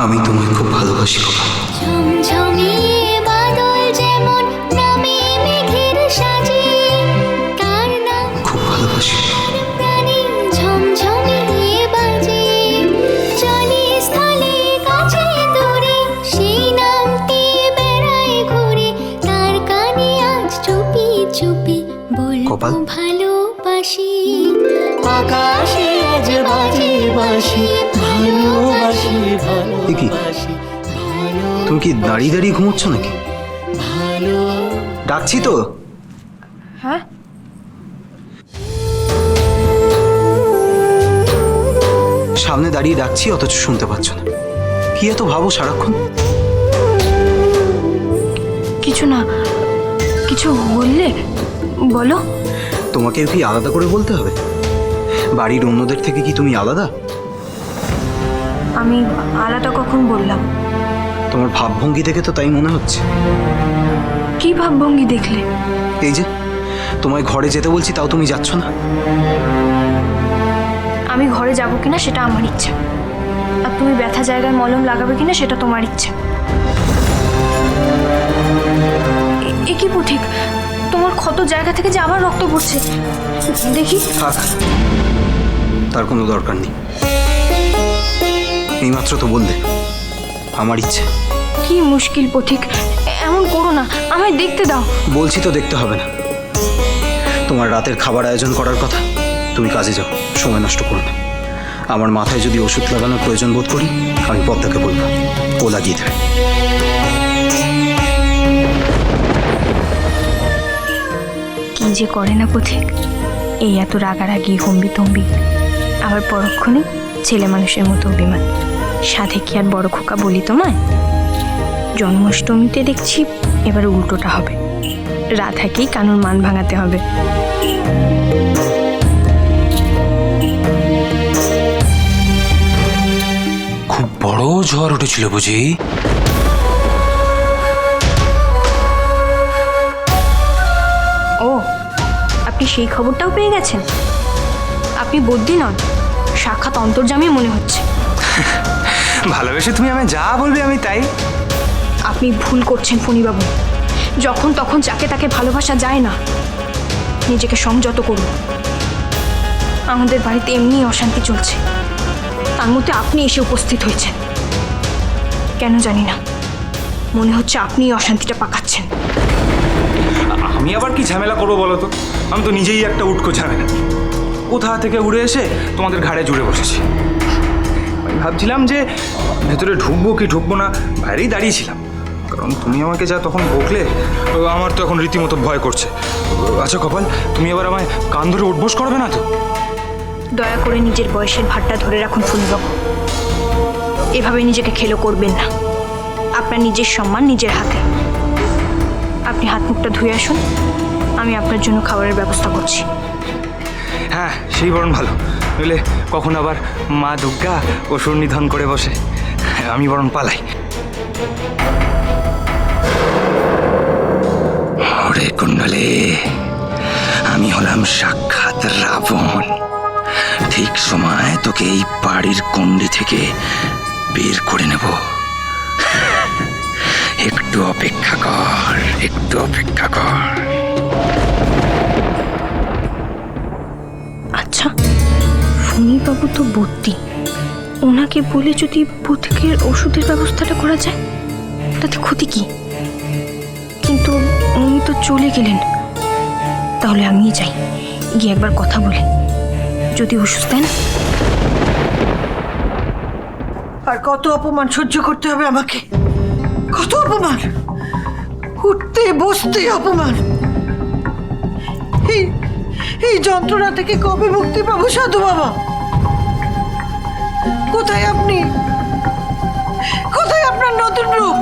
আমি তোমায় খুব ভালোবাসি কপাল ঝমঝমিয়ে বাদল যেমন নামে মেঘের সাজে তার নাম খুব ভালোবাসি। কপাল? আকাশে আজ বাজে বাসি ভালোবাসি। কি? তুমি কি দাঁড়িয়ে দাঁড়িয়ে ঘুমোচ্ছ নাকি? ডাকছি তো। হ্যাঁ? সামনে দাঁড়িয়ে ডাকছি অথচ শুনতে পাচ্ছ না। কি এত ভাবো সারাক্ষণ? কিছু না কিছু বললে বলো। তোমাকে কি আলাদা করে বলতে হবে? বাড়ির অন্যদের থেকে কি তুমি আলাদা? আমি আলাদা কখন বললাম? তোমার ভাবভঙ্গি থেকে তো তাই মনে হচ্ছে। কি ভাবভঙ্গি দেখলে? এই যে তোমায় ঘরে যেতে বলছি তাও তুমি যাচ্ছ না? আমি ঘরে যাব কিনা সেটা আমার ইচ্ছা। আর তুমি ব্যথা জায়গায় মলম লাগাবে কিনা সেটা তোমার ইচ্ছা। এ- কি পথিক? তোমার ক্ষত জায়গা থেকে যে আবার রক্ত পড়ছে? দেখি। থাক তার কোনো দরকার নেই। এইমাত্র তো বললে। আমার ইচ্ছে। কি মুশকিল পথিক। এমন করো না আমায় দেখতে দাও। বলছি তো দেখতে হবে না। তোমার রাতের খাবার আয়োজন করার কথা তুমি কাজে যাও সময় নষ্ট করো না। আমার মাথায় যদি ওষুধ লাগানোর প্রয়োজন বোধ করি আমি পদ্মাকে বলব ও লাগিয়ে দেবে। কি যে করে না পথিক এই এত রাগারাগি হম্বি তম্বি আবার পরক্ষণে ছেলে মানুষের মতো অভিমান। সাথে কি আর বড় খোকা বলি তোমায়? জন্মাষ্টমীতে দেখছি এবার উল্টোটা হবে। রাধাকেই কানুর মান ভাঙাতে হবে। খুব বড় ঝড় উঠেছিল বুঝি? ও আপনি সেই খবরটাও পেয়ে গেছেন? আপনি বদ্যি নন। সাক্ষাৎ অন্তর্জামী মনে হচ্ছে। ভালোবেসে তুমি আমি যা বলবে আমি তাই। আপনি ভুল করছেন ফণিবাবু। যখন তখন যাকে তাকে ভালোবাসা যায় না নিজেকে সংযত করুন। আমাদের বাড়িতে এমনি অশান্তি চলছে। তার মধ্যে আপনি এসে উপস্থিত হয়েছেন। কেন জানি না মনে হচ্ছে আপনি অশান্তিটা পাকাচ্ছেন। আমি আবার কি ঝামেলা করব বলো তো? আমি তো নিজেই একটা উটকো ঝামেলা। কোথা থেকে উড়ে এসে তোমাদের ঘাড়ে জুড়ে বসেছি। আমি ভাবছিলাম যে ভেতরে ঢুকবো কি ঢুকবো না, বাইরেই দাঁড়িয়েছিলাম। কারণ তুমি আমাকে যা তখন বকলে আমার তো এখন রীতিমতো ভয় করছে। আচ্ছা কপাল, তুমি এবার আমায় কান ধরে উঠবোস করবে না তো? দয়া করে নিজের বয়সের ভারটা ধরে রাখুন ফণিবাবু এভাবে নিজেকে খেলো করবেন না। আপনার নিজের সম্মান নিজের হাতে। আপনি হাত মুখটা ধুয়ে আসুন, আমি আপনার জন্য খাবারের ব্যবস্থা করছি। হ্যাঁ সেই বরণ ভালো। নইলে কখন আবার মা দুর্গা অসুর নিধন করে বসে। আমি বরং পালাই। ওরে কুণ্ডলে, আমি হলাম সাক্ষাৎ রাবণ। ঠিক সময় তোকে এই বাড়ির কুণ্ডি থেকে বের করে নেব। একটু অপেক্ষা কর, একটু অপেক্ষা কর। ফণিবাবু তো ভর্তি ওনাকে বলে যদি বুধকের ওষুধের ব্যবস্থাটা করা যায়, তাতে ক্ষতি কি? কিন্তু উনি তো চলে গেলেন। তাহলে আমি যাই, গিয়ে একবার কথা বলি। যদি ওষুধ দেন। আর কত অপমান সহ্য করতে হবে আমাকে। কত অপমান। উঠতে, বসতে অপমান। এই যন্ত্রণা থেকে কবে মুক্তি পাবো সাধু বাবা? কোথায় আপনি? কোথায় আপনার নতুন রূপ?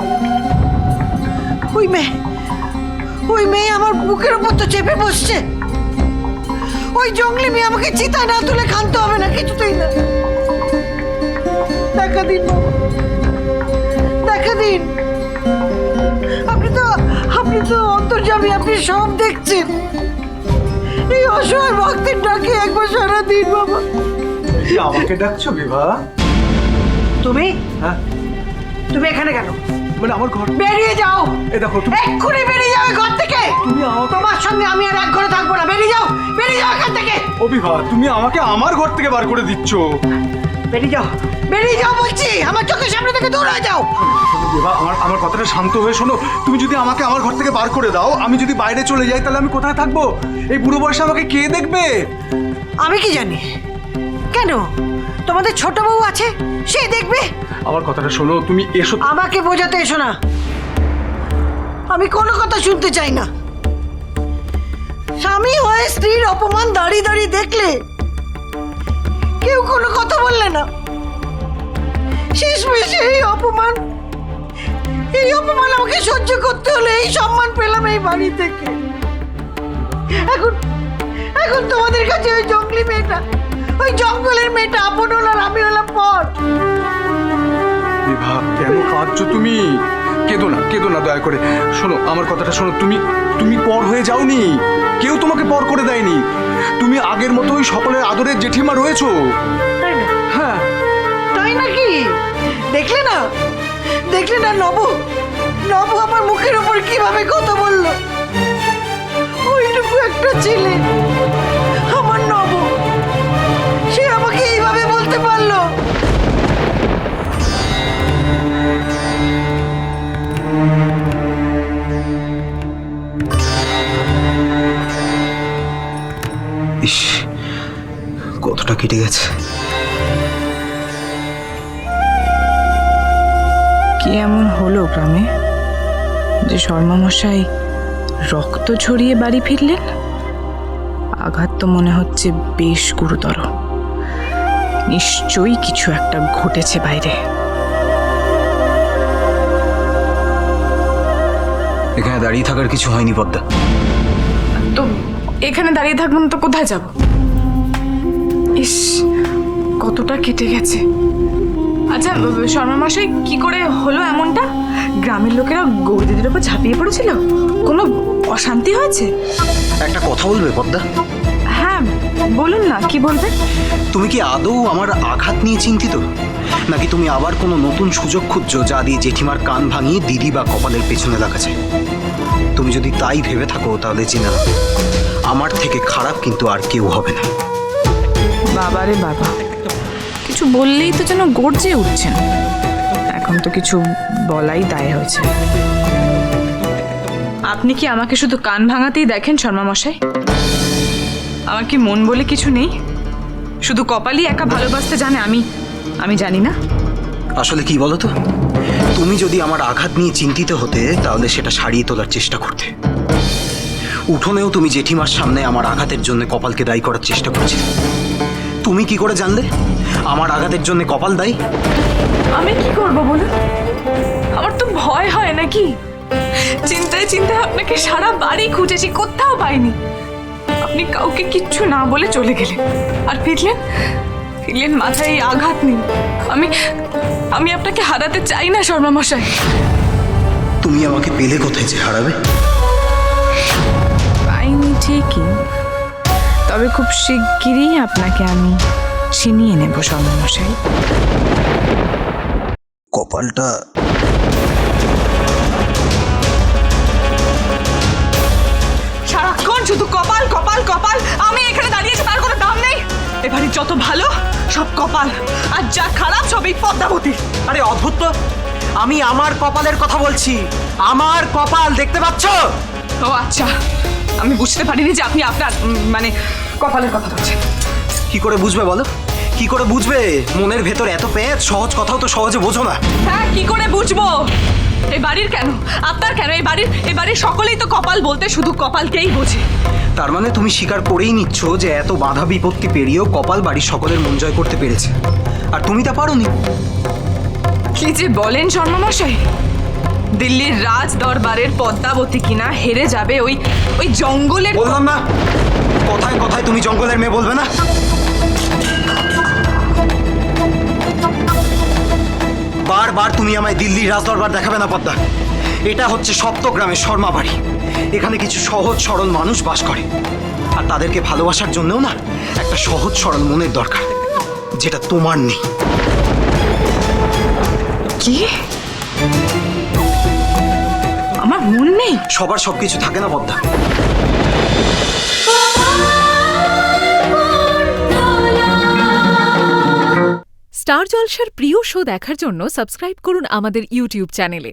ওই মেয়ে ওই মেয়ে আমার বুকের উপর তো চেপে বসছে। ওই জঙ্গলি মেয়ে আমাকে চিতা না তুলে খানতে হবে না, কিছুতেই না। দেখা দিন দেখা দিন। আপনি তো আপনি তো অন্তর্জামী আপনি সব দেখছেন। এই অসহায় ভক্তের ডাকে একবার সারা দিন, বাবা। আমাকে ডাকছো বিভা? তুমি? হ্যাঁ। তুমি এখানে কেন? মানে আমার ঘর। বেরিয়ে যাও! এ দেখো তুমি এক্ষুনি বেরিয়ে যাও ঘর থেকে! তুমি তোমার সঙ্গে আমি আর এক ঘরে থাকব না। বেরিয়ে যাও! বেরিয়ে যাও এখান থেকে! অভিভা তুমি আমাকে আমার ঘর থেকে বার করে দিচ্ছ। বেরিয়ে যাও! বেরিয়ে যাও বলছি! আমার চোখের সামনে থেকে দূর হয়ে যাও! দেবা আমার আমার কথাটা শান্ত হয়ে শোনো। তুমি যদি আমাকে আমার ঘর থেকে বার করে দাও আমি যদি বাইরে চলে যাই তাহলে আমি কোথায় থাকব? এই বুড়ো বয়সে আমাকে কে দেখবে? আমি কি জানি? কেন? তোমাদের ছোট বউ আছে? সে দেখবে। আমার কথাটা শোনো তুমি এসো। আমাকে বোঝাতে এসো না। আমি কোনো কথা শুনতে চাই না। স্বামী হয়ে স্ত্রীর অপমান দাঁড়িয়ে দাঁড়িয়ে দেখলে কেউ কোনো কথা বললে না। শেষমেশে এই অপমান এই অপমান আমাকে সহ্য করতে হলে এই সম্মান পেলাম এই বাড়ি থেকে। এখন এখন তোমাদের কাছে ওই জঙ্গলি মেয়েটা ওই জঙ্গলের মেয়েটা আপন হলো আর আমি হলাম পর। বিভা কেন কাঁদছো তুমি? কেঁদো না কেঁদো না দয়া করে। শোনো আমার কথাটা শোনো তুমি তুমি পর হয়ে যাওনি। কেউ তোমাকে পর করে দেয়নি। তুমি আগের মতোই সকলের আদরের জেঠিমা রয়েছো। তাই না? হ্যাঁ। তাই নাকি? দেখলে না? দেখলে না নব? নব আমার মুখের উপর কীভাবে কথা বলল? ওইটুকু একটা ছেলে। বলতে পারল। ইস কতটা কেটে গেছে। কি এমন হলো গ্রামে? যে শর্মামশাই রক্ত ছড়িয়ে বাড়ি ফিরলেন? আঘাত তো মনে হচ্ছে বেশ গুরুতর। নিশ্চয়ই কিছু একটা ঘটেছে বাইরে। এখানে দাঁড়িয়ে থাকার কিছু হয়নি পদ্মা। তো এখানে দাঁড়িয়ে থাকলাম তো কোথায় যাব? ইস কতটা কেটে গেছে। আচ্ছা শর্মামশাই কি করে হলো এমনটা? গ্রামের লোকেরা গৌরী দিদির ওপর ঝাঁপিয়ে পড়েছিল? কোনো অশান্তি হয়েছে? একটা কথা বলবে পদ্মা? হ্যাঁ বলুন না কি বলবেন তুমি কি আদৌ আমার আঘাত নিয়ে চিন্তিত? নাকি তুমি আবার কোনো নতুন সুযোগ খুঁজছো যা দিয়ে জেঠিমার কান ভাঙিয়ে দিদি বা কপালের পেছনে লাগাছে তুমি যদি তাই ভেবে থাকো, তাহলে জেনে নাও, আমার থেকে খারাপ কিন্তু আর কেউ হবে না। বাবারে বাবা, কিছু বললেই তো যেন গর্জে উঠছেন এখন তো কিছু বলাই দায় হয়েছে। আপনি কি আমাকে শুধু কান ভাঙাতেই দেখেন, শর্মা মশাই? আমার কি মন বলে কিছু নেই? শুধু কপালই একা ভালোবাসতে জানে আমি আমি জানি না। আসলে কি বলো তো তুমি যদি আমার আঘাত নিয়ে চিন্তিত হতে তাহলে সেটা সারিয়ে তোলার চেষ্টা করতে। উঠোনেও তুমি জেঠিমার সামনে আমার আঘাতের জন্য কপালকে দায়ী করার চেষ্টা করছিলে। তুমি কি করে জানলে? আমার আঘাতের জন্য কপাল দায়ী? আমি কি করব বলুন আমার তো ভয় হয় নাকি? চিন্তায় চিন্তায় আপনাকে সারা বাড়ি খুঁজেছি কোথাও পাইনি। আপনি কাউকে কিচ্ছু না বলে চলে গেলেন। আর ফিরলেন? ফিরলেন মাথায় এই আঘাত নেই আমি আমি আপনাকে হারাতে চাই না শর্মা মশাই। তুমি আমাকে পেলে কোথায় যে হারাবে? পাইনি ঠিকই। তবে খুব শিগগিরই আপনাকে আমি ছিনিয়ে নেব শর্মা মশাই। কপালটা কপাল। আমি এখানে দাঁড়িয়েছি তার কোনো দাম নেই। এবারে যত ভালো সব কপাল। আর যা খারাপ সবই পদ্মাবতী আরে অদ্ভুত তো। আমি আমার কপালের কথা বলছি। আমার কপাল দেখতে পাচ্ছ? ও আচ্ছা। আমি বুঝতে পারিনি যে আপনি আপনার উম, মানে কপালের কথা বলছেন। কি করে বুঝবে বলো? কি করে বুঝবে? মনের ভেতর এত পেঁচ সহজ কথাও তো সহজে বোঝো না। হ্যাঁ কি করে বুঝব? এই বাড়ির কেন? আপনার কেন? এই বাড়ির এই বাড়ির সকলেই তো কপাল বলতে শুধু কপালকেই বোঝে। তার মানে তুমি স্বীকার করেই নিচ্ছ যে এত বাধা বিপত্তি পেরিয়েও কপাল বাড়ির সকলের মন জয় করতে পেরেছে। আর তুমি তা পারোনি। কি যে বলেন শর্মামশাই দিল্লির রাজ দরবারের পদ্মাবতী কিনা হেরে যাবে ওই ওই জঙ্গলের বললাম না। কথায় কথায় তুমি জঙ্গলের মেয়ে বলবে না। বারবার তুমি আমায় দিল্লির রাজদরবার দেখাবে না পদ্মা। এটা হচ্ছে সপ্তগ্রামের শর্মা বাড়ি। এখানে কিছু সহজ সরল মানুষ বাস করে। আর তাদেরকে ভালোবাসার জন্যও না একটা সহজ সরল মনের দরকার যেটা তোমার নেই। কি? আমার মন নেই? সবার সবকিছু থাকে না পদ্মা স্টার জলসার প্রিয় শো দেখার জন্য সাবস্ক্রাইব করুন আমাদের ইউটিউব চ্যানেলে।